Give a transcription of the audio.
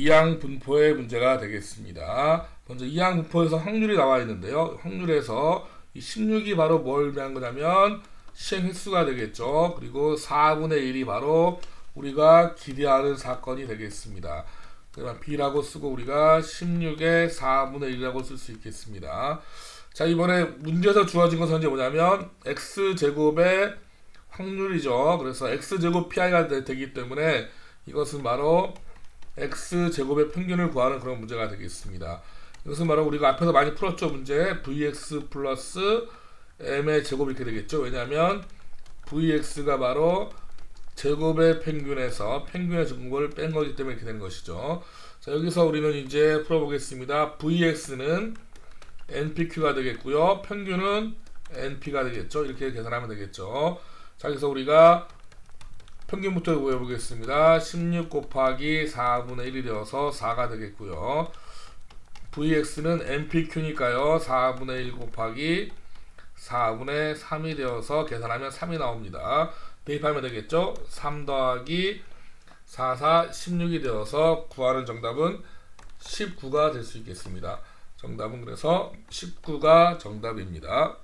이항 분포의 문제가 되겠습니다. 먼저 이항 분포에서 확률이 나와 있는데요. 확률에서 이 16이 바로 뭘 의미한 거냐면 시행 횟수가 되겠죠. 그리고 4분의 1이 바로 우리가 기대하는 사건이 되겠습니다. 그러면 B라고 쓰고 우리가 16의 4분의 1이라고 쓸 수 있겠습니다. 자, 이번에 문제에서 주어진 것은 이제 뭐냐면 x제곱의 확률이죠. 그래서 x제곱 pi가 되- 되기 때문에 이것은 바로 x제곱의 평균을 구하는 그런 문제가 되겠습니다. 이것은 바로 우리가 앞에서 많이 풀었죠. 문제 vx 플러스 m의 제곱 이렇게 되겠죠. 왜냐하면 vx가 바로 제곱의 평균에서 평균의 제곱을 뺀 거기 때문에 이렇게 된 것이죠. 자, 여기서 우리는 이제 풀어보겠습니다. vx는 npq가 되겠고요. 평균은 np가 되겠죠. 이렇게 계산하면 되겠죠. 자, 그래서 우리가 평균부터 구해보겠습니다. 16 곱하기 4분의 1이 되어서 4가 되겠고요. vx는 npq니까요. 4분의 1 곱하기 4분의 3이 되어서 계산하면 3이 나옵니다. 대입하면 되겠죠. 3 더하기 4, 4, 16이 되어서 구하는 정답은 19가 될 수 있겠습니다. 정답은 그래서 19가 정답입니다.